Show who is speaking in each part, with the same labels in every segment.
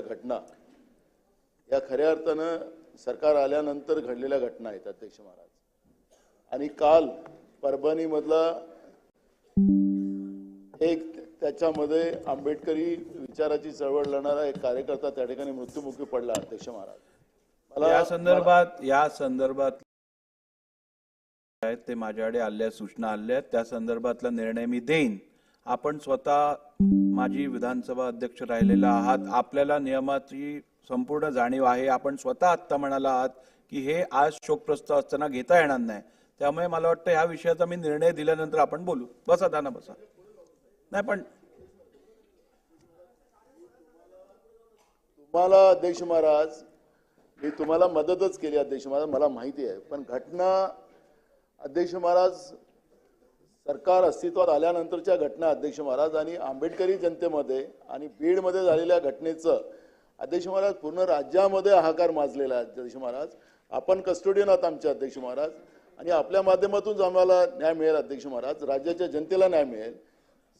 Speaker 1: घडलेल्या घटना. या खऱ्या अर्थानं सरकार आल्यानंतर घडलेल्या घटना आहेत अध्यक्ष महाराज. आणि काल परभणीमधला एक त्याच्यामध्ये आंबेडकरी विचाराची चळवळ लढणारा एक कार्यकर्ता त्या ठिकाणी मृत्युमुखी पडला अध्यक्ष महाराज.
Speaker 2: मला या संदर्भात या संदर्भात आहेत ते माझ्याकडे आल्या सूचना आल्या. आहेत त्या संदर्भातला निर्णय मी देईन. आपण स्वतः माजी विधानसभा अध्यक्ष राहिलेला आहात. आपल्याला नियमाची संपूर्ण जाणीव आहे. आपण स्वतः आत्ता म्हणाला आहात की हे आज शोकप्रस्ताव असताना घेता येणार नाही. त्यामुळे मला वाटतं ह्या विषयाचा मी निर्णय दिल्यानंतर आपण बोलू. बसा दाना बसा. नाही पण
Speaker 1: तुम्हाला अध्यक्ष महाराज मी तुम्हाला मदतच केली अध्यक्ष महाराज मला माहिती आहे. पण घटना अध्यक्ष महाराज सरकार अस्तित्वात आल्यानंतरच्या घटना अध्यक्ष महाराज आणि आंबेडकरी जनतेमध्ये आणि बीडमध्ये झालेल्या घटनेचं अध्यक्ष महाराज पूर्ण राज्यामध्ये हाहाकार माजलेला आहे अध्यक्ष महाराज. आपण कस्टोडियन आहात आमचे अध्यक्ष महाराज. आणि आपल्या माध्यमातून आम्हाला न्याय मिळेल अध्यक्ष महाराज. राज्याच्या जनतेला न्याय मिळेल.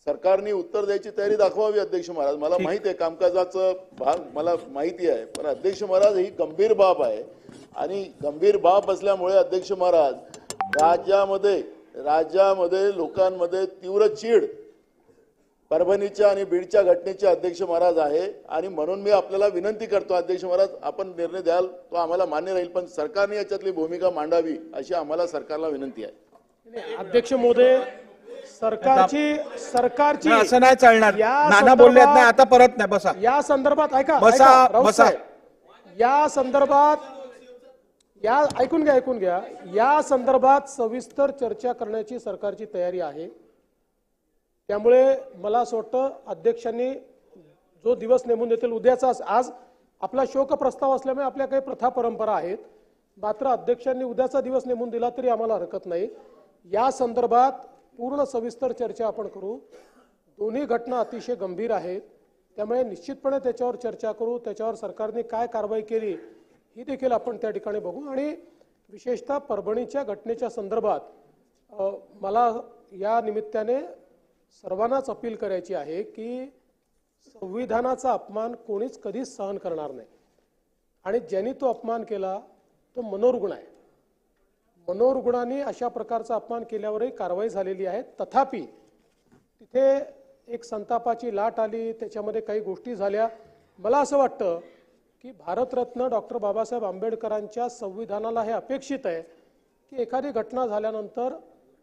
Speaker 1: सरकारने उत्तर द्यायची तयारी दाखवावी अध्यक्ष महाराज. मला माहिती आहे कामकाजाचं भाग मला माहिती आहे. पण अध्यक्ष महाराज ही गंभीर बाब आहे. आणि गंभीर बाब असल्यामुळे अध्यक्ष महाराज राज्यामध्ये राज्यामध्ये लोकांमध्ये तीव्र चीड परभणीच्या आणि बीडच्या घटनेचे अध्यक्ष महाराज आहे. आणि म्हणून मी आपल्याला विनंती करतो अध्यक्ष महाराज आपण निर्णय द्याल तो आम्हाला मान्य राहील पण सरकारने याच्यातली भूमिका मांडावी अशी आम्हाला सरकारला विनंती आहे.
Speaker 3: अध्यक्ष महोदय सरकारची सरकारची
Speaker 2: असं नाही चालणार. नाना बोलले आता परत नाही बसा.
Speaker 3: या संदर्भात ऐका
Speaker 2: बसा, बसा.
Speaker 3: या संदर्भात या ऐकून घ्या ऐकून घ्या. या संदर्भात सविस्तर चर्चा करण्याची सरकारची तयारी आहे. त्यामुळे मला असं वाटतं अध्यक्षांनी जो दिवस नेमून देतील उद्याचा आज आपला शोक प्रस्ताव असल्यामुळे आपल्या काही प्रथा परंपरा आहेत. मात्र अध्यक्षांनी उद्याचा दिवस नेमून दिला तरी आम्हाला हरकत नाही. या संदर्भात पूर्ण सविस्तर चर्चा आपण करू. दोन्ही घटना अतिशय गंभीर आहेत. त्यामुळे निश्चितपणे त्याच्यावर चर्चा करू. त्याच्यावर सरकारने काय कारवाई केली ही देखील आपण त्या ठिकाणी बघू. आणि विशेषतः परभणीच्या घटनेच्या संदर्भात मला या निमित्ताने सर्वांनाच अपील करायची आहे की संविधानाचा अपमान कोणीच कधीच सहन करणार नाही. आणि ज्यांनी तो अपमान केला तो मनोरुग्ण आहे. मनोरुग्णाने अशा प्रकारचा अपमान केल्यावरही कारवाई झालेली आहे. तथापि तिथे एक संतापाची लाट आली त्याच्यामध्ये काही गोष्टी झाल्या. मला असं वाटतं की भारतरत्न डॉक्टर बाबासाहेब आंबेडकरांच्या संविधानाला हे अपेक्षित आहे की एखादी घटना झाल्यानंतर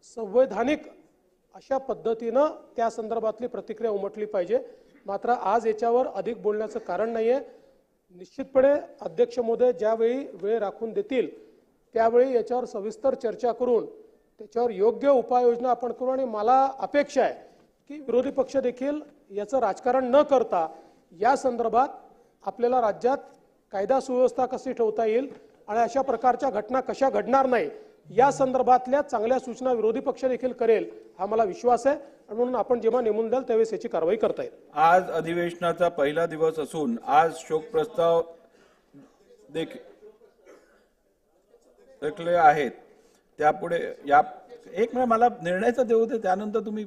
Speaker 3: संवैधानिक अशा पद्धतीनं त्या संदर्भातली प्रतिक्रिया उमटली पाहिजे. मात्र आज याच्यावर अधिक बोलण्याचं कारण नाही आहे निश्चितपणे अध्यक्ष महोदय ज्यावेळी वेळ राखून देतील त्यावेळी याच्यावर सविस्तर चर्चा करून त्याच्यावर योग्य उपाययोजना आपण करू. आणि मला अपेक्षा आहे की विरोधी पक्ष देखील याचं राजकारण न करता या संदर्भात आपल्याला राज्यात कायदा सुव्यवस्था कशी ठेवता येईल आणि अशा प्रकारच्या घटना कशा घडणार नाही या संदर्भातल्या चांगल्या सूचना विरोधी पक्ष देखील करेल हा मला विश्वास आहे. आणि म्हणून आपण जेव्हा नेमून द्याल त्यावेळेस याची कारवाई करता येईल.
Speaker 2: आज अधिवेशनाचा पहिला दिवस असून आज शोक प्रस्ताव देखील देखले आहेत. त्यापुढे या एक मिनिट मला निर्णयचा देऊ दे त्यानंतर तुम्ही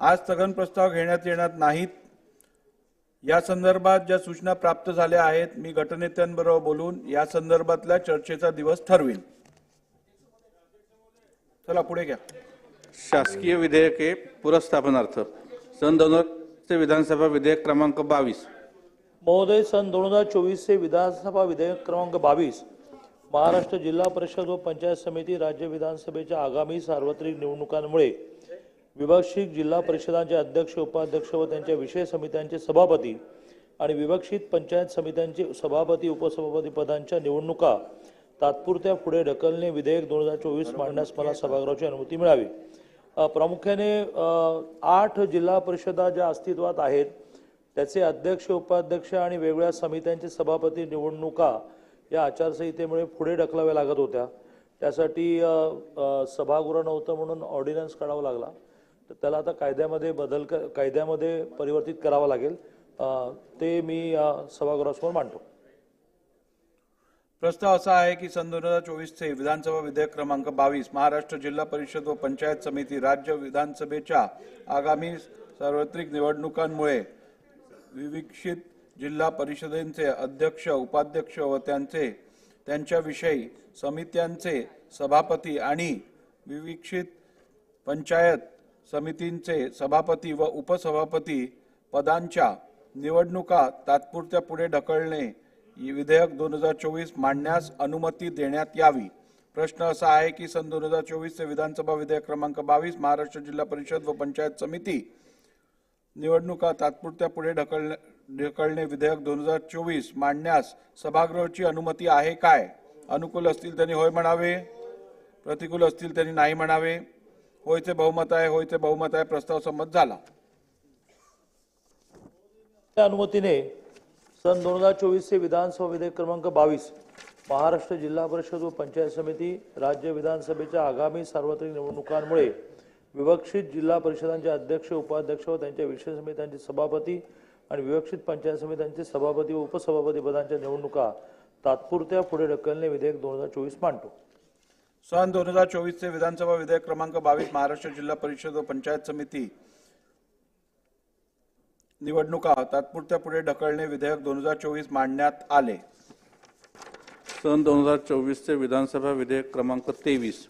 Speaker 2: आज स्थगन प्रस्ताव घेण्यात येणार नाहीत. या संदर्भात ज्या सूचना प्राप्त झाल्या आहेत मी गटनेत्यांबरोबर बोलून या संदर्भातल्या चर्चेचा दिवस ठरवीन. चला पुढे घ्या.
Speaker 4: शासकीय विधेयके पुरस्थापनार्थ. सन दोन हजारचे विधानसभा विधेयक क्रमांक बावीस.
Speaker 5: महोदय सन दोन हजार चोवीसचे विधानसभा विधेयक क्रमांक बावीस. महाराष्ट्र जिल्हा परिषद व पंचायत समिती राज्य विधानसभेच्या आगामी सार्वत्रिक निवडणुकांमुळे विभक्षित जिल्हा परिषदांचे अध्यक्ष उपाध्यक्ष व त्यांच्या विषय समित्यांचे सभापती आणि विभक्षित पंचायत समित्यांचे सभापती उपसभापती पदांच्या निवडणुका तात्पुरत्या पुढे ढकलणे विधेयक दोन हजार चोवीस मांडण्यास मला सभागृहाची अनुमती मिळावी. प्रामुख्याने आठ जिल्हा परिषदा ज्या अस्तित्वात आहेत त्याचे अध्यक्ष उपाध्यक्ष आणि वेगवेगळ्या समित्यांचे सभापती निवडणुका या आचारसंहितेमुळे पुढे ढकलाव्या लागत होत्या. त्यासाठी सभागृह नव्हतं म्हणून ऑर्डिनन्स काढावा लागला. तर त्याला आता कायद्यामध्ये बदल क कायद्यामध्ये परिवर्तित करावं लागेल. ते मी सभागृहासमोर मांडतो.
Speaker 2: प्रस्ताव असा आहे की सन दोन हजार चोवीसचे विधानसभा विधेयक क्रमांक बावीस महाराष्ट्र जिल्हा परिषद व पंचायत समिती राज्य विधानसभेच्या आगामी सार्वत्रिक निवडणुकांमुळे विविक्षित जिल्हा परिषदेचे अध्यक्ष उपाध्यक्ष व त्यांचे त्यांच्याविषयी समित्यांचे सभापती आणि विविक्षित पंचायत समितींचे सभापती व उपसभापती पदांच्या निवडणुका तात्पुरत्या पुढे ढकलणे विधेयक दोन हजार चोवीस मांडण्यास अनुमती देण्यात यावी. प्रश्न असा आहे की सन दोन हजार चोवीसचे विधानसभा विधेयक क्रमांक बावीस महाराष्ट्र जिल्हा परिषद व पंचायत समिती निवडणुका तात्पुरत्या पुढे ढकलणे ढकलणे विधेयक दोन हजार चोवीस मांडण्यास सभागृहाची अनुमती आहे काय? अनुकूल असतील त्यांनी होय म्हणावे. प्रतिकूल असतील त्यांनी नाही म्हणावे. होयचे बहुमत आहे होयचे बहुमत आहे प्रस्ताव संमत झाला.
Speaker 5: त्या अनुमतीने सन दोन हजार चोवीसचे विधानसभा विधेयक क्रमांक बावीस महाराष्ट्र जिल्हा परिषद व पंचायत समिती राज्य विधानसभेच्या आगामी सार्वत्रिक निवडणुकांमुळे विवक्षित जिल्हा परिषदांचे अध्यक्ष उपाध्यक्ष व त्यांच्या विशेष समित्यांचे सभापती आणि विवक्षित पंचायत समित्यांचे सभापती व उपसभापती पदांच्या निवडणुका तात्पुरत्या पुढे ढकलणे विधेयक दोन हजार चोवीस मांडतो.
Speaker 2: सन दोन हजार चोवीसचे विधानसभा विधेयक क्रमांक बावीस महाराष्ट्र जिल्हा परिषद व पंचायत समिती निवडणुका तात्पुरत्या पुढे ढकलणे विधेयक दोन हजार चोवीस मांडण्यात आले.
Speaker 4: सन दोन हजार चोवीसचे विधानसभा विधेयक क्रमांक तेवीस.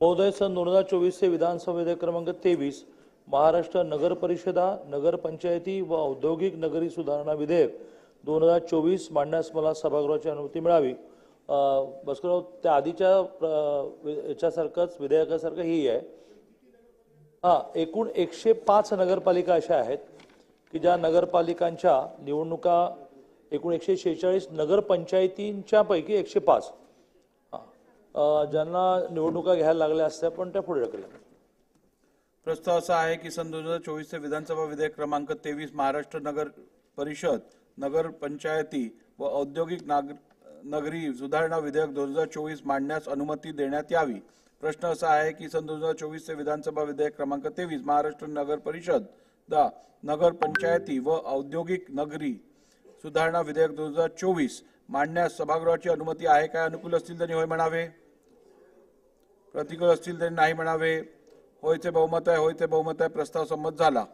Speaker 5: महोदय सन दोन हजार चोवीसचे विधानसभा विधेयक क्रमांक तेवीस महाराष्ट्र नगर परिषदा नगर पंचायती व औद्योगिक नगरी सुधारणा विधेयक दोन हजार चोवीस मांडण्यास मला सभागृहाची अनुमती मिळावी. अं, त्या आधीच्या याच्यासारखंच विधेयकासारखं ही आहे. हां एकूण एकशे पाच नगरपालिका अशा आहेत की ज्या नगरपालिकांच्या निवडणुका एकूण एकशे शेहेचाळीस नगरपंचायतींच्या पैकी एकशे पाच. ज्यांना निवडणुका घ्यायला लागल्या असत्या पण त्या पुढे ढकलल्या.
Speaker 2: प्रस्ताव असा आहे की सन दोन हजार चोवीसचे विधानसभा विधेयक क्रमांक तेवीस महाराष्ट्र नगर परिषद नगर पंचायती व औद्योगिक नाग नगरी सुधारणा विधेयक दोन हजार चोवीस मांडण्यास अनुमती देण्यात यावी. प्रश्न असा आहे की सन दोन हजार चोवीसचे विधानसभा विधेयक क्रमांक तेवीस महाराष्ट्र नगर परिषद दा नगर पंचायती व औद्योगिक नगरी सुधारणा विधेयक दोन हजार चोवीस मांडण्यास सभागृहाची अनुमती आहे काय? अनुकूल असतील त्यांनी होय म्हणावे. प्रतिकूल असतील त्यांनी नाही म्हणावे. होयचे बहुमत आहे होयचे बहुमत आहे प्रस्ताव संमत झाला.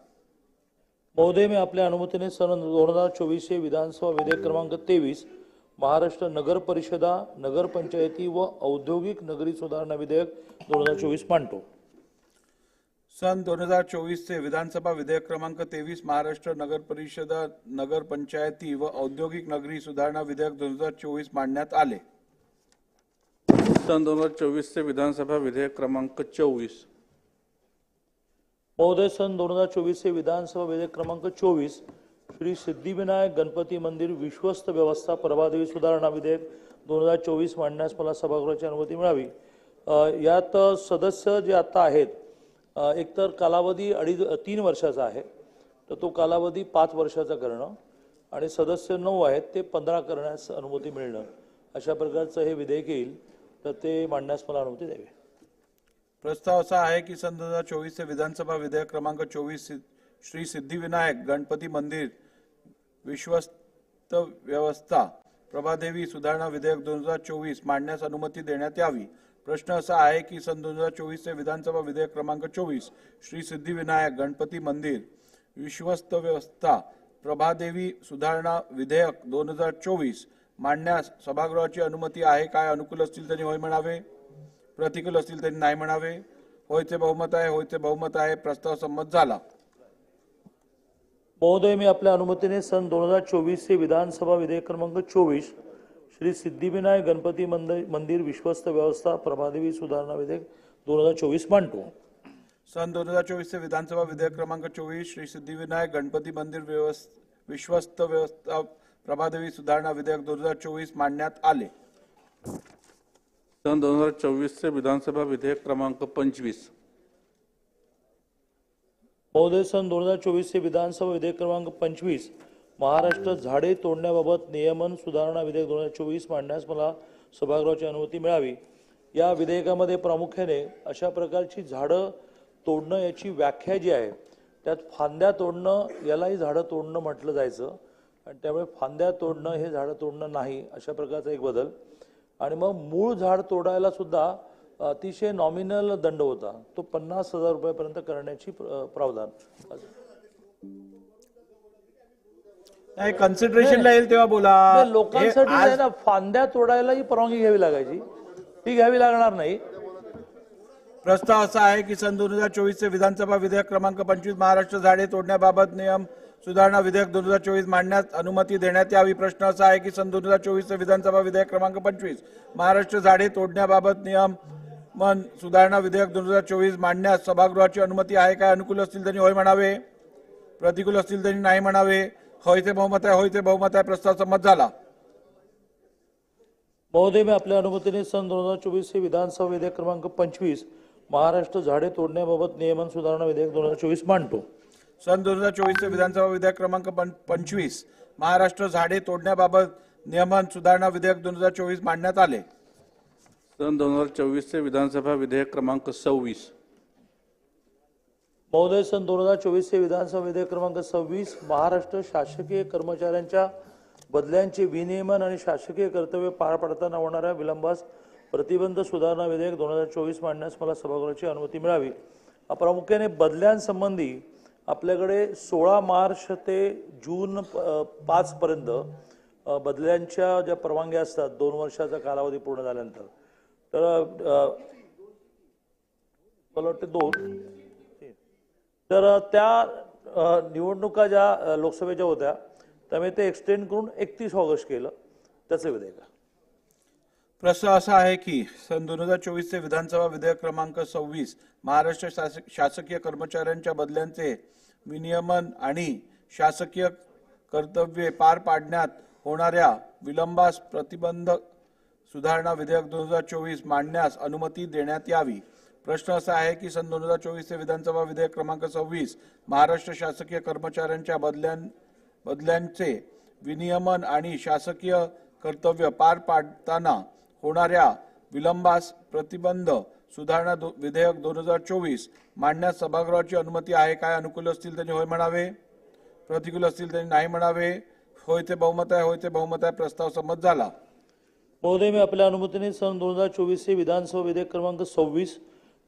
Speaker 5: महोदय मी आपल्या अनुमतीने सन दोन हजार चोवीसचे विधानसभा विधेयक क्रमांक तेवीस महाराष्ट्र नगर परिषदा नगर पंचायती व औद्योगिक नगरी सुधारणा विधेयक दोन हजार चोवीस मांडतो.
Speaker 2: सन दोन हजार चोवीसचे विधानसभा विधेयक क्रमांक तेवीस महाराष्ट्र नगर परिषदा नगर पंचायती व औद्योगिक नगरी सुधारणा विधेयक दोन हजार चोवीस मांडण्यात आले.
Speaker 4: सन दोन हजार चोवीसचे विधानसभा विधेयक क्रमांक चोवीस.
Speaker 5: महोदय सन दोन हजार चोवीसचे विधानसभा विधेयक क्रमांक चोवीस श्री सिद्धिविनायक गणपती मंदिर विश्वस्त व्यवस्था प्रभादेवी सुधारणा विधेयक दोन हजार चोवीस मांडण्यास मला सभागृहाची अनुमती मिळावी. यात सदस्य जे आता आहेत एकतर कालावधी अडीच तीन वर्षाचा आहे तर तो कालावधी पाच वर्षाचा करणं आणि सदस्य नऊ आहेत ते पंधरा करण्यास अनुमती मिळणं. अशा प्रकारचं हे विधेयक येईल तर ते मांडण्यास मला अनुमती द्यावी.
Speaker 2: प्रस्ताव असा आहे की सन दोन हजार चोवीसचे विधानसभा विधेयक क्रमांक चोवीस श्री सिद्धिविनायक गणपती मंदिर विश्वस्त व्यवस्था. प्रभादेवी सुधारणा विधेयक दोन हजार चोवीस मांडण्यास अनुमती देण्यात यावी. प्रश्न असा आहे की सन दोन हजार चोवीसचे विधानसभा विधेयक क्रमांक चोवीस श्री सिद्धिविनायक गणपती मंदिर. विश्वस्त व्यवस्था. प्रभादेवी सुधारणा विधेयक दोन हजार चोवीस मांडण्यास सभागृहाची अनुमती आहे काय? अनुकूल असतील त्यांनी होय म्हणावे. प्रतिकूल असतील त्यांनी नाही म्हणावे. होयचे बहुमत आहे होयचे बहुमत आहे प्रस्ताव संमत झाला.
Speaker 5: महोदय मी आपल्या अनुमतीने सन दोन हजार चोवीसचे विधानसभा विधेयक क्रमांक चोवीस श्री सिद्धिविनायक गणपती मंदिर मंदिर विश्वस्त व्यवस्था प्रभादेवी सुधारणा विधेयक दोन हजार चोवीस मांडतो.
Speaker 2: सन दोन हजार चोवीसचे विधानसभा विधेयक क्रमांक चोवीस श्री सिद्धिविनायक गणपती मंदिर व्यवस- विश्वस्त व्यवस्था प्रभादेवी सुधारणा विधेयक दोन हजार चोवीस मांडण्यात आले.
Speaker 4: सन दोन हजार चोवीसचे विधानसभा विधेयक क्रमांक पंचवीस.
Speaker 5: महोदय सन दोन हजार चोवीसचे विधानसभा विधेयक क्रमांक पंचवीस महाराष्ट्र झाडे तोडण्याबाबत नियमन सुधारणा विधेयक दोन हजार चोवीस मांडण्यास मला सभागृहाची अनुमती मिळावी. या विधेयकामध्ये प्रामुख्याने अशा प्रकारची झाडं तोडणं याची व्याख्या जी आहे त्यात फांद्या तोडणं यालाही झाडं तोडणं म्हटलं जायचं. आणि त्यामुळे फांद्या तोडणं हे झाडं तोडणं नाही अशा प्रकारचा एक बदल. आणि मग मूळ झाड तोडायला सुद्धा अतिशय नॉमिनल दंड होता. तो पन्नास हजार रुपयापर्यंत करण्याची प्र- प्रावधान.
Speaker 2: नाही कन्सिडरेशनला येईल तेव्हा बोला.
Speaker 5: लोकांसाठी आहे
Speaker 2: आज-
Speaker 5: ना फांद्या तोडायला ही परवानगी घ्यावी लागायची. ती घ्यावी लागणार नाही.
Speaker 2: प्रस्ताव असा आहे की सन दोन हजार चोवीसचे विधानसभा विधेयक क्रमांक पंचवीस महाराष्ट्र झाडे तोडण्याबाबत नियम सुधारणा विधेयक दोन हजार चोवीस मांडण्यास अनुमती देण्यात यावी. प्रश्न असा आहे की सन दोन हजार चोवीसचे विधानसभा विधेयक क्रमांक पंचवीस महाराष्ट्र झाडे तोडण्याबाबत नियम मन सुधारणा विधेयक दोन हजार चोवीस मांडण्यास सभागृहाची अनुमती आहे काय? अनुकूल असतील त्यांनी होय म्हणावे. प्रतिकूल असतील त्यांनी नाही म्हणावे. होय ते बहुमत आहे होय ते बहुमत आहे प्रस्ताव संमत झाला.
Speaker 5: महोदय मी आपल्या अनुमतीने सन दोन हजार चोवीस हे विधानसभा विधेयक क्रमांक पंचवीस महाराष्ट्र झाडे तोडण्याबाबत नियमन सुधारणा विधेयक दोन हजार चोवीस मांडतो.
Speaker 2: सन दोन हजार चोवीसचे विधानसभा विधेयक क्रमांक पंचवीस महाराष्ट्र झाडे तोडण्याबाबत नियमन सुधारणा विधेयक दोन हजार चोवीस मांडण्यात आले.
Speaker 4: सन दोन हजार चोवीसचे विधानसभा विधेयक क्रमांक सव्वीस.
Speaker 5: महोदय सन दोन हजार चोवीसचे विधानसभा विधेयक क्रमांक सव्वीस महाराष्ट्र शासकीय कर्मचाऱ्यांच्या बदल्यांचे विनियमन आणि शासकीय कर्तव्य पार पाडताना होणाऱ्या विलंबास प्रतिबंध सुधारणा विधेयक दोन हजार चोवीस मांडण्यास मला सभागृहाची अनुमती मिळावी. प्रामुख्याने बदल्यांसंबंधी आपल्याकडे सोळा मार्च ते जून पाचपर्यंत पाच पर्यंत बदल्यांच्या ज्या परवानग्या असतात दोन वर्षाचा कालावधी पूर्ण झाल्यानंतर तर मला वाटते दोन. तर त्या निवडणुका ज्या लोकसभेच्या होत्या त्यामुळे ते एक्सटेंड करून एकतीस ऑगस्ट केलं. त्याचं विधेयक.
Speaker 2: प्रश्न असा आहे की सन दोन हजार चोवीसचे विधानसभा विधेयक क्रमांक सव्वीस महाराष्ट्र शासक- शासकीय कर्मचाऱ्यांच्या बदल्यांचे विनियमन आणि शासकीय कर्तव्ये पार पाडण्यात होणाऱ्या विलंबास प्रतिबंध सुधारणा विधेयक दोन हजार चोवीस मांडण्यास अनुमती देण्यात यावी. प्रश्न असा आहे की सन दोन हजार चोवीसचे विधानसभा विधेयक क्रमांक सव्वीस महाराष्ट्र शासकीय कर्मचाऱ्यांच्या बदल्यां बदल्यांचे विनियमन आणि शासकीय कर्तव्य पार पाडताना होणाऱ्या विलंबास प्रतिबंध सुधारणा दो- विधेयक दोन हजार चोवीस मांडण्यास सभागृहाची अनुमती आहे काय? अनुकूल असतील त्यांनी होय म्हणावे. प्रतिकूल असतील त्यांनी नाही म्हणावे. होय ते बहुमत आहे होय ते बहुमत आहे प्रस्ताव संमत झाला.
Speaker 5: महोदय मी आपल्या अनुमतीने सन दोन हजार चोवीस हे विधानसभा विधेयक क्रमांक सव्वीस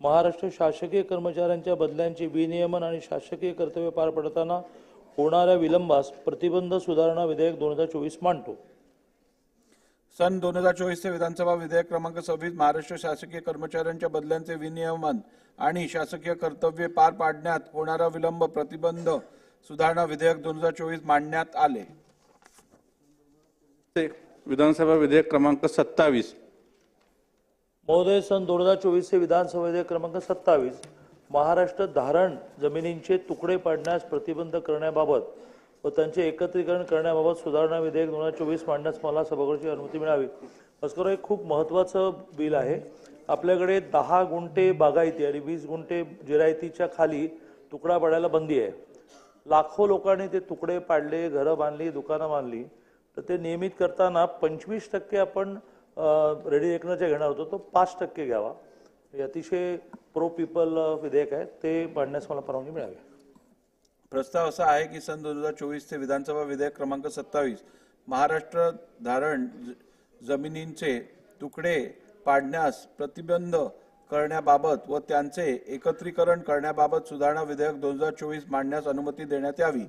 Speaker 5: महाराष्ट्र शासकीय कर्मचाऱ्यांच्या बदल्यांचे विनियमन आणि शासकीय कर्तव्य पार पडताना होणाऱ्या विलंबास प्रतिबंध सुधारणा विधेयक दोन हजार चोवीस मांडतो.
Speaker 2: सन दोन हजार चोवीसचे विधानसभा विधेयक क्रमांक सव्वीस महाराष्ट्र शासकीय कर्मचाऱ्यांच्या बदल्यांचे विनियमन आणि शासकीय कर्तव्ये पार पाडण्यात होणारा विलंब प्रतिबंध सुधारणा विधेयक दोन हजार चोवीस मांडण्यात आले.
Speaker 4: ते विधानसभा विधेयक क्रमांक सत्तावीस.
Speaker 5: महोदय सन दोन हजार चोवीस हे विधानसभा विधेयक क्रमांक सत्तावीस. महाराष्ट्र धारण जमिनींचे तुकडे पाडण्यास प्रतिबंध करण्याबाबत व त्यांचे एकत्रीकरण करण्याबाबत सुधारणा विधेयक दोन हजार चोवीस मांडण्यास मला सभागृहाची अनुमती मिळावी. भास्कर हे खूप महत्त्वाचं बिल आहे. आपल्याकडे दहा गुंठे बागायती आणि वीस गुंठे जिरायतीच्या खाली तुकडा पाडायला बंदी आहे. लाखो लोकांनी ते तुकडे पाडले घरं बांधली दुकानं बांधली. तर ते नियमित करताना पंचवीस टक्के आपण रेडी एकनाच्या घेणार होतो तो पाच टक्के घ्यावा. हे अतिशय प्रो पीपल विधेयक आहे. ते मांडण्यास मला परवानगी मिळावी.
Speaker 2: प्रस्ताव असा आहे की सन दोन हजार चोवीसचे विधानसभा विधेयक क्रमांक सत्तावीस महाराष्ट्र धारण ज- जमिनींचे तुकडे पाडण्यास प्रतिबंध करण्याबाबत व त्यांचे एकत्रीकरण करण्याबाबत सुधारणा विधेयक दोन हजार चोवीस मांडण्यास अनुमती देण्यात यावी.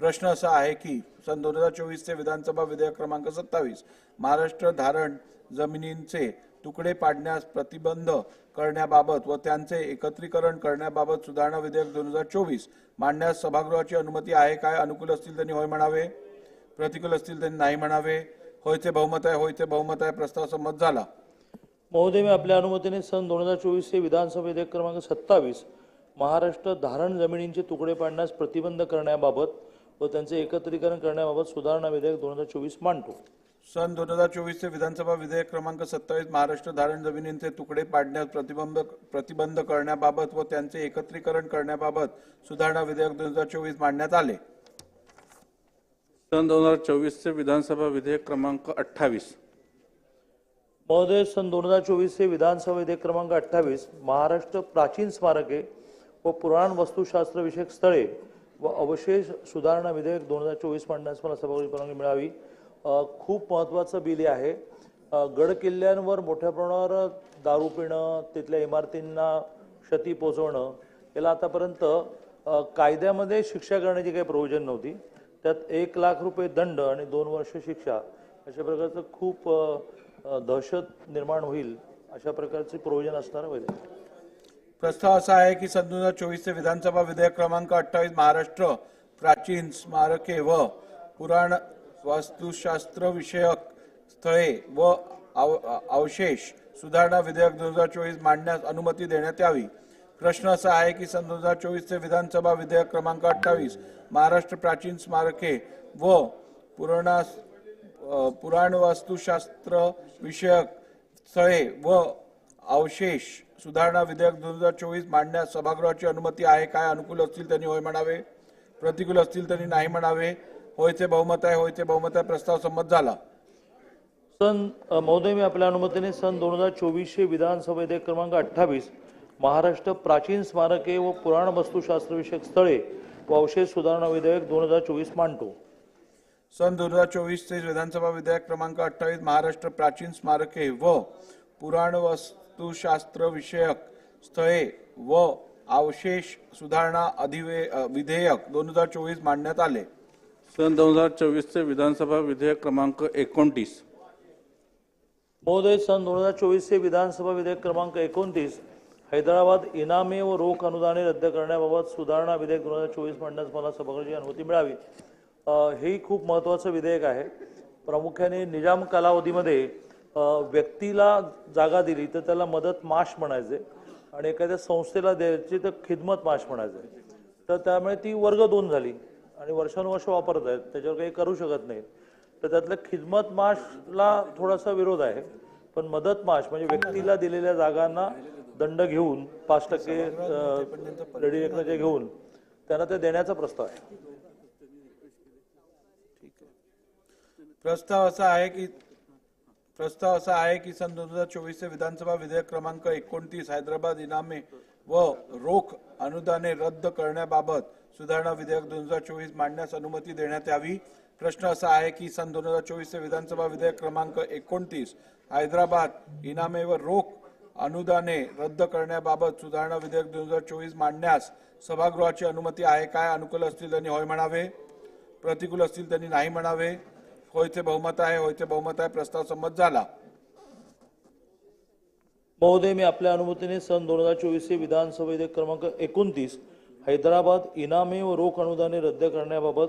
Speaker 2: प्रश्न असा आहे की सन दोन हजार चोवीसचे विधानसभा विधेयक क्रमांक सत्तावीस महाराष्ट्र धारण जमिनींचे तुकडे पाडण्यास प्रतिबंध करण्याबाबत व त्यांचे एकत्रीकरण करण्याबाबत सुधारणा विधेयक दोन हजार चोवीस मांडण्यास सभागृहाची अनुमती आहे काय? अनुकूल असतील त्यांनी होय म्हणावे? प्रतिकूल असतील त्यांनी नाही म्हणावे? होयचे बहुमत आहे होयचे बहुमत आहे प्रस्ताव संमत झाला.
Speaker 5: महोदय मी आपल्या अनुमतीने सन दोन हजार चोवीस हे विधानसभा विधेयक क्रमांक सत्तावीस महाराष्ट्र धारण जमिनींचे तुकडे पाडण्यास प्रतिबंध करण्याबाबत व त्यांचे एकत्रीकरण करण्याबाबत सुधारणा विधेयक दोन हजार चोवीस मांडतो.
Speaker 2: सन दोन हजार चोवीसचे विधानसभा विधेयक क्रमांक सत्तावीस महाराष्ट्र धारण जमिनींचे तुकडे पाडण्यास प्रतिबंध प्रतिबंध करण्याबाबत व त्यांचे एकत्रीकरण करण्याबाबत सुधारणा विधेयक दोन हजार चोवीस मांडण्यात आले.
Speaker 4: सन दोन हजार चोवीसचे विधानसभा विधेयक क्रमांक अठ्ठावीस.
Speaker 5: महोदय सन दोन हजार चोवीस हे विधानसभा विधेयक क्रमांक अठ्ठावीस महाराष्ट्र प्राचीन स्मारके व पुराण वस्तुशास्त्र विषयक स्थळे व अवशेष सुधारणा विधेयक दोन हजार चोवीस मांडण्यास मला सभागृहाची परवानगी मिळावी. खूप महत्त्वाचं बिल आहे. गडकिल्ल्यांवर गड किल्ल्यांवर मोठ्या प्रमाणावर दारू पिणं तिथल्या इमारतींना क्षती पोचवणं याला आतापर्यंत कायद्यामध्ये शिक्षा करण्याची काही प्रोव्हिजन नव्हती. त्यात एक लाख रुपये दंड आणि दोन वर्ष शिक्षा अशा प्रकारचं खूप दहशत निर्माण होईल अशा प्रकारचे प्रोव्हिजन असणारं वैद्य
Speaker 2: प्रस्ताव असा आहे की सन दोन हजार चोवीसचे विधानसभा विधेयक क्रमांक अठ्ठावीस महाराष्ट्र प्राचीन स्मारके व पुराण वास्तुशास्त्र विषयक स्थळे व आव अवशेष सुधारणा विधेयक दोन हजार चोवीस मांडण्यास अनुमती देण्यात यावी. प्रश्न असा आहे की सन दोन हजार चोवीसचे विधानसभा विधेयक क्रमांक अठ्ठावीस महाराष्ट्र प्राचीन स्मारके व पुराणा पुराण वास्तुशास्त्र विषयक स्थळे व अवशेष सुधारणा विधेयक दोन हजार चोवीस मांडण्यास सभागृहाची अनुमती आहे काय अनुकूल असतील त्यांनी होय म्हणावे? प्रतिकूल असतील त्यांनी नाही म्हणावे? होयचे बहुमत आहे होयचे बहुमत आहे प्रस्ताव संमत झाला.
Speaker 5: सन महोदय मी आपल्या अनुमतीने सन दोन हजार चोवीसशे विधानसभा विधेयक क्रमांक अठ्ठावीस महाराष्ट्र प्राचीन स्मारके व पुराण वस्तुशास्त्र विषयक स्थळे व अवशेष सुधारणा विधेयक दोन हजार चोवीस मांडतो.
Speaker 2: सन दोन हजार चोवीसचे विधानसभा विधेयक क्रमांक अठ्ठावीस महाराष्ट्र प्राचीन स्मारके व पुराण वास्तुशास्त्र विषयक स्थळे व अवशेष सुधारणा अधिवे विधेयक दोन हजार चोवीस मांडण्यात आले.
Speaker 4: सन दोन हजार चोवीसचे विधानसभा विधेयक क्रमांक एकोणतीस.
Speaker 5: महोदय सन दोन हजार चोवीसचे विधानसभा विधेयक क्रमांक एकोणतीस हैदराबाद इनामे व रोख अनुदाने रद्द करण्याबाबत सुधारणा विधेयक दोन हजार चोवीस मांडण्यास मला सभागृहाची अनुमती मिळावी. हेही खूप महत्त्वाचं विधेयक आहे. प्रामुख्याने निजाम कालावधीमध्ये व्यक्तीला जागा दिली तर त्याला मदत माश म्हणायचे आणि एखाद्या संस्थेला द्यायची तर खिदमत माश म्हणायचे. तर त्यामुळे ती वर्ग दोन झाली आणि वर्षानुवर्ष वापरत आहेत. त्याच्यावर काही करू शकत नाही. तर त्यातल्या खिदमत माशला थोडासा विरोध आहे. पण मदत माश म्हणजे व्यक्तीला दिलेल्या जागांना दंड घेऊन पाच टक्के रेडिएक्टचे घेऊन त्यांना ते देण्याचा प्रस्ताव आहे.
Speaker 2: प्रस्ताव असा आहे की प्रस्ताव असा आहे की सन दोन हजार चोवीसचे विधानसभा विधेयक क्रमांक एकोणतीस हैदराबाद इनामे व रोख अनुदाने रद्द करण्याबाबत सुधारणा विधेयक दोन हजार चोवीस मांडण्यास अनुमती देण्यात यावी. प्रश्न असा आहे की सन दोन हजार चोवीसचे विधानसभा विधेयक क्रमांक एकोणतीस हैदराबाद इनामे व रोख अनुदाने रद्द करण्याबाबत सुधारणा विधेयक दोन हजार चोवीस मांडण्यास सभागृहाची अनुमती आहे काय? अनुकूल असतील त्यांनी होय म्हणावे. प्रतिकूल असतील त्यांनी नाही म्हणावे. होयचे बहुमत आहे होयचे बहुमत आहे प्रस्ताव संमत झाला.
Speaker 5: महोदय मी आपल्या अनुमतीने सन दोन हजार चोवीसचे विधानसभा विधेयक क्रमांक एकोणतीस हैदराबाद इनामे व रोख अनुदाने रद्द करण्याबाबत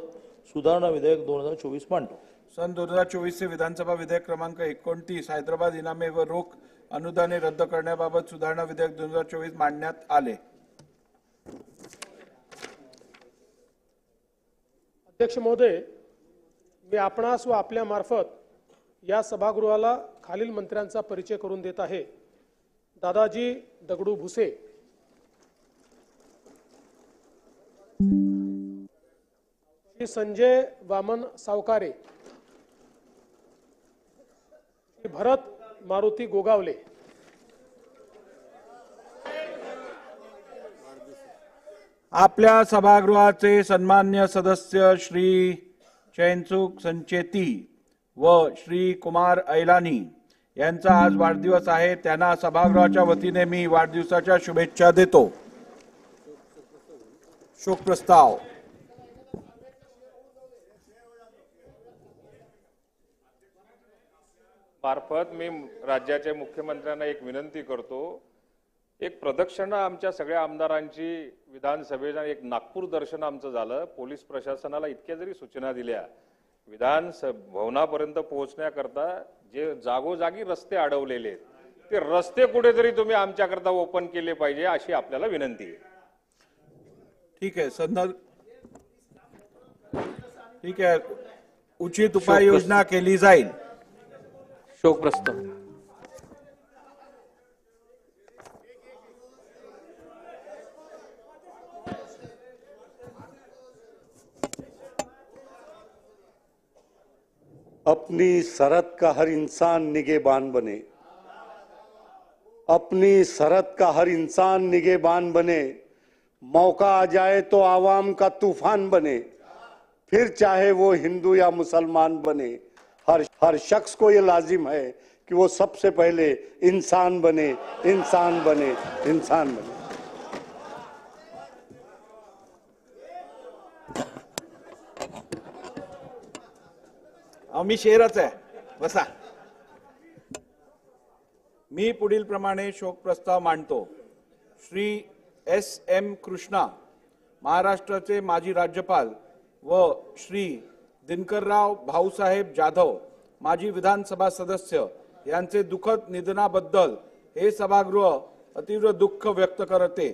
Speaker 5: सुधारणा विधेयक दोन हजार चोवीस मांडतो.
Speaker 2: सन दोन हजार चोवीसचे विधानसभा विधेयक क्रमांक एकोणतीस हैदराबाद इनामे व रोख अनुदाने रद्द करण्याबाबत सुधारणा विधेयक दोन हजार चोवीस मांडण्यात आले.
Speaker 3: अध्यक्ष महोदय मी आपणास व आपल्या मार्फत या सभागृहाला खालील मंत्र्यांचा परिचय करून देत आहे. दादाजी दगडू भुसे. श्री संजय वामन सावकारे. श्री भरत मारुती गोगावले.
Speaker 2: आपल्या सभागृहाचे सन्मान्य सदस्य श्री चैनसुख संचेती व श्री कुमार ऐलानी यांचा आज वाढदिवस आहे. त्यांना सभागृहाच्या वतीने मी वाढदिवसाच्या शुभेच्छा देतो. शोक प्रस्ताव.
Speaker 6: मार्फत मी राज्याच्या मुख्यमंत्र्यांना एक विनंती करतो. एक प्रदक्षिणा आमच्या सगळ्या आमदारांची विधानसभेच्या एक नागपूर दर्शन आमचं झालं. पोलीस प्रशासनाला इतक्या जरी सूचना दिल्या विधान भवनापर्यंत पोहोचण्याकरता जे जागोजागी रस्ते अडवलेले आहेत ते रस्ते कुठेतरी तुम्ही आमच्याकरता ओपन केले पाहिजे अशी आपल्याला विनंती आहे.
Speaker 2: ठीक आहे संदर्भ ठीक आहे. उचित उपाययोजना केली जाईल.
Speaker 4: शोक
Speaker 7: अपनी सरहद का हर इंसान निगेबान बने। अपनी सरहद का हर इंसान निगेबान बने। मौका आ जाए तो आवाम का तूफ़ान बने। फिर चाहे वो हिंदू या मुसलमान बने। हर हर शख्स को ये लाजिम है कि वो सबसे पहले इंसान बने इंसान बने इंसान बने।
Speaker 2: मी शेरच आहे. बसा. मी पुढील प्रमाणे शोक प्रस्ताव मांडतो. श्री एस एम कृष्णा महाराष्ट्राचे माजी राज्यपाल व श्री दिनकरराव भाऊसाहेब जाधव माजी विधानसभा सदस्य यांचे दुःखद निधनाबद्दल हे सभागृह अतीव्र दुःख व्यक्त करते.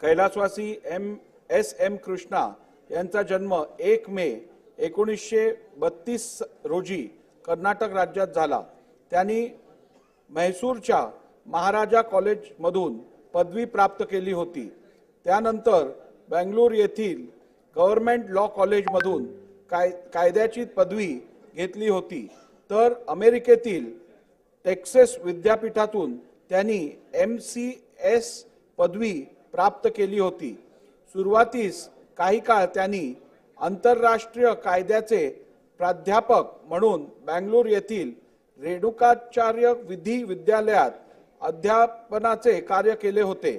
Speaker 2: कैलासवासी एम एस एम कृष्णा यांचा जन्म एक मे एकोणीसशे बत्तीस रोजी कर्नाटक राज्यात झाला. त्यांनी म्हैसूरच्या महाराजा कॉलेजमधून पदवी प्राप्त केली होती. त्यानंतर बेंगलोर येथील गव्हर्मेंट लॉ कॉलेजमधून काय कायद्याची पदवी घेतली होती. तर अमेरिकेतील टेक्सेस विद्यापीठातून त्यांनी एम सी एस पदवी प्राप्त केली होती. सुरुवातीस काही काळ त्यांनी आंतरराष्ट्रीय कायद्याचे प्राध्यापक म्हणून बँगलोर येथील रेणुकाचार्य विधी विद्यालयात अध्यापनाचे कार्य केले होते.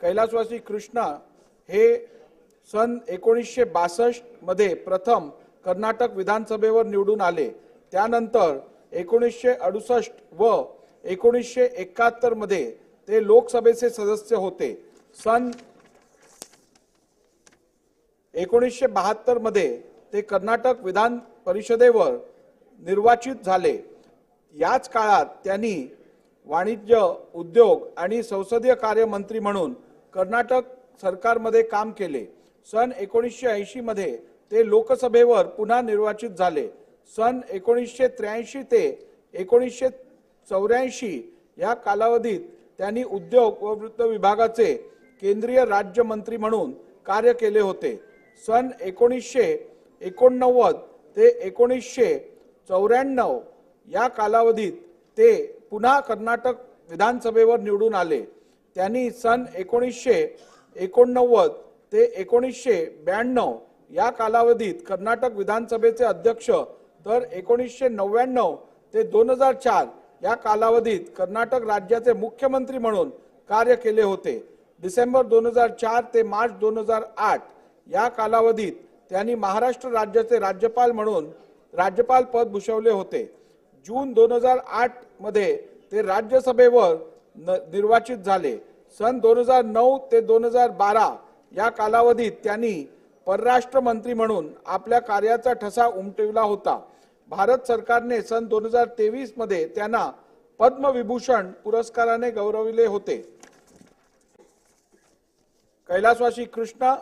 Speaker 2: कैलासवासी कृष्णा हे सन एकोणीसशे बासष्टमध्ये प्रथम कर्नाटक विधानसभेवर निवडून आले. त्यानंतर एकोणीसशे अडुसष्ट व एकोणीसशे एकाहत्तरमध्ये ते लोकसभेचे सदस्य होते. सन एकोणीसशे बहात्तरमध्ये ते कर्नाटक विधान परिषदेवर निर्वाचित झाले. याच काळात त्यांनी वाणिज्य उद्योग आणि संसदीय कार्यमंत्री म्हणून कर्नाटक सरकारमध्ये काम केले. सन एकोणीसशे ऐंशीमध्ये ते लोकसभेवर पुन्हा निर्वाचित झाले. सन एकोणीसशे त्र्याऐंशी ते एकोणीसशे चौऱ्याऐंशी या कालावधीत त्यांनी उद्योग व वृत्त विभागाचे केंद्रीय राज्यमंत्री म्हणून कार्य केले होते. सन एकोणीसशे एकोणनव्वद ते एकोणीसशे चौऱ्याण्णव या कालावधीत ते पुन्हा कर्नाटक विधानसभेवर निवडून आले. त्यांनी सन एकोणीसशे एकोणनव्वद ते एकोणीसशे ब्याण्णव या कालावधीत कर्नाटक विधानसभेचे अध्यक्ष तर एकोणीसशे नव्याण्णव ते दोन हजार चार या कालावधीत कर्नाटक राज्याचे मुख्यमंत्री म्हणून कार्य केले होते. डिसेंबर दोन हजार चार ते मार्च दोन हजार आठ या कालावधीत त्यांनी महाराष्ट्र राज्याचे राज्यपाल म्हणून राज्यपाल पद भूषवले होते. जून दोन हजार आठमध्ये ते राज्यसभेवर न- निर्वाचित झाले. सन दोन हजार नऊ ते दोन हजार बारा या कालावधीत त्यांनी परराष्ट्र मंत्री म्हणून आपल्या कार्याचा ठसा उमटविला होता. भारत सरकारने सन दोन हजार तेवीसमध्ये त्यांना पद्मविभूषण पुरस्काराने गौरविले होते. कैलासवासी कृष्ण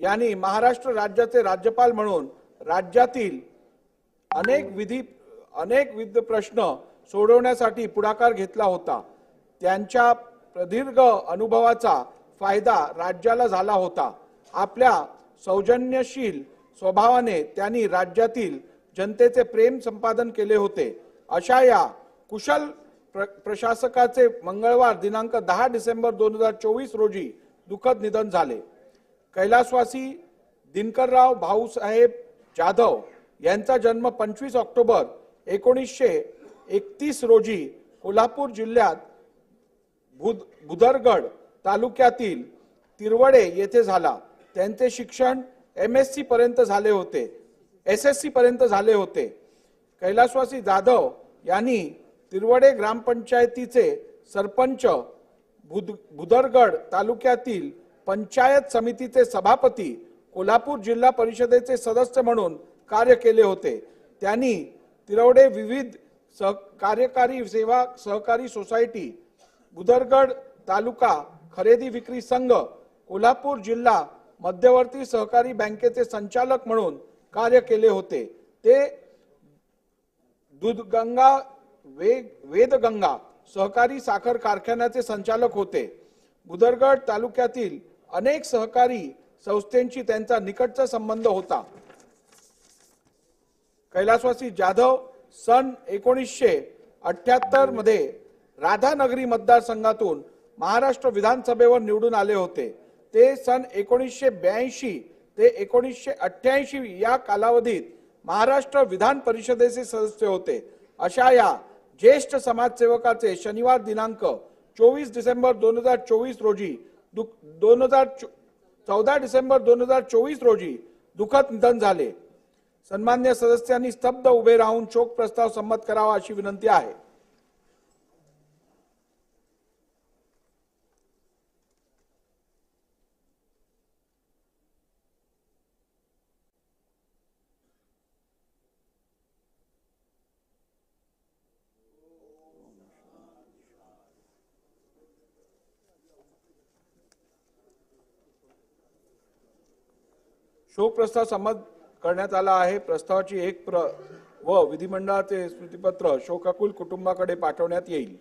Speaker 2: यांनी महाराष्ट्र राज्याचे राज्यपाल म्हणून राज्यातील अनेक विधी अनेक विविध प्रश्न सोडवण्यासाठी पुढाकार घेतला होता. त्यांच्या प्रदीर्घ अनुभवाचा फायदा राज्याला झाला होता. आपल्या सौजन्यशील स्वभावाने त्यांनी राज्यातील जनतेचे प्रेम संपादन केले होते. अशा या कुशल प्र प्रशासकाचे मंगळवार दिनांक दहा डिसेंबर दोन हजार चोवीस रोजी दुःखद निधन झाले. कैलासवासी दिनकरराव भाऊसाहेब जाधव यांचा जन्म पंचवीस ऑक्टोबर एकोणीसशे एकतीस रोजी कोल्हापूर जिल्ह्यात भुद भुदरगड तालुक्यातील तिरवडे येथे झाला. त्यांचे शिक्षण एम एस सी पर्यंत झाले होते. एस एस सी पर्यंत झाले होते. कैलासवासी जाधव यांनी तिरवडे ग्रामपंचायतीचे सरपंच भुद भुदरगड तालुक्यातील पंचायत समितीचे सभापती कोल्हापूर जिल्हा परिषदेचे सदस्य म्हणून कार्य केले होते. त्यांनी तिरवडे विविध सह कार्यकारी सेवा सहकारी सोसायटी बुदरगड तालुका खरेदी विक्री संघ कोल्हापूर जिल्हा मध्यवर्ती सहकारी बँकेचे संचालक म्हणून कार्य केले होते. ते दूधगंगा वेग वेदगंगा सहकारी साखर कारखान्याचे संचालक होते. बुदरगड तालुक्यातील अनेक सहकारी संस्थेंशी त्यांचा निकटचा संबंध होता. कैलासवासी जाधव सन एकोणीसशे अठ्याहत्तरमध्ये राधानगरी मतदारसंघातून महाराष्ट्र विधानसभेवर निवडून आले होते. ते सन एकोणीसशे ब्याऐंशी ते एकोणीसशे अठ्ठ्याऐंशी या कालावधीत महाराष्ट्र विधान परिषदेचे सदस्य होते. अशा या ज्येष्ठ समाजसेवकाचे शनिवार दिनांक चोवीस डिसेंबर दोन हजार चोवीस रोजी दोन हजार चौदा डिसेंबर दोन हजार चोवीस रोजी दुःखद निधन झाले. सन्मान्य सदस्यांनी स्तब्ध उभे राहून शोक प्रस्ताव संमत करावा अशी विनंती आहे. शोक प्रस्ताव संमत करण्यात आला आहे. प्रस्तावाची एक प्र व विधिमंडळाचे स्मृतीपत्र शोकाकुल कुटुंबाकडे पाठवण्यात येईल.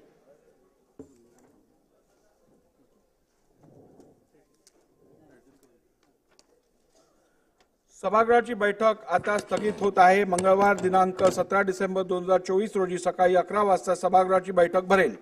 Speaker 2: सभागृहाची बैठक आता स्थगित होत आहे. मंगळवार दिनांक सतरा डिसेंबर दोन हजार चोवीस रोजी सकाळी अकरा वाजता सभागृहाची बैठक भरेल.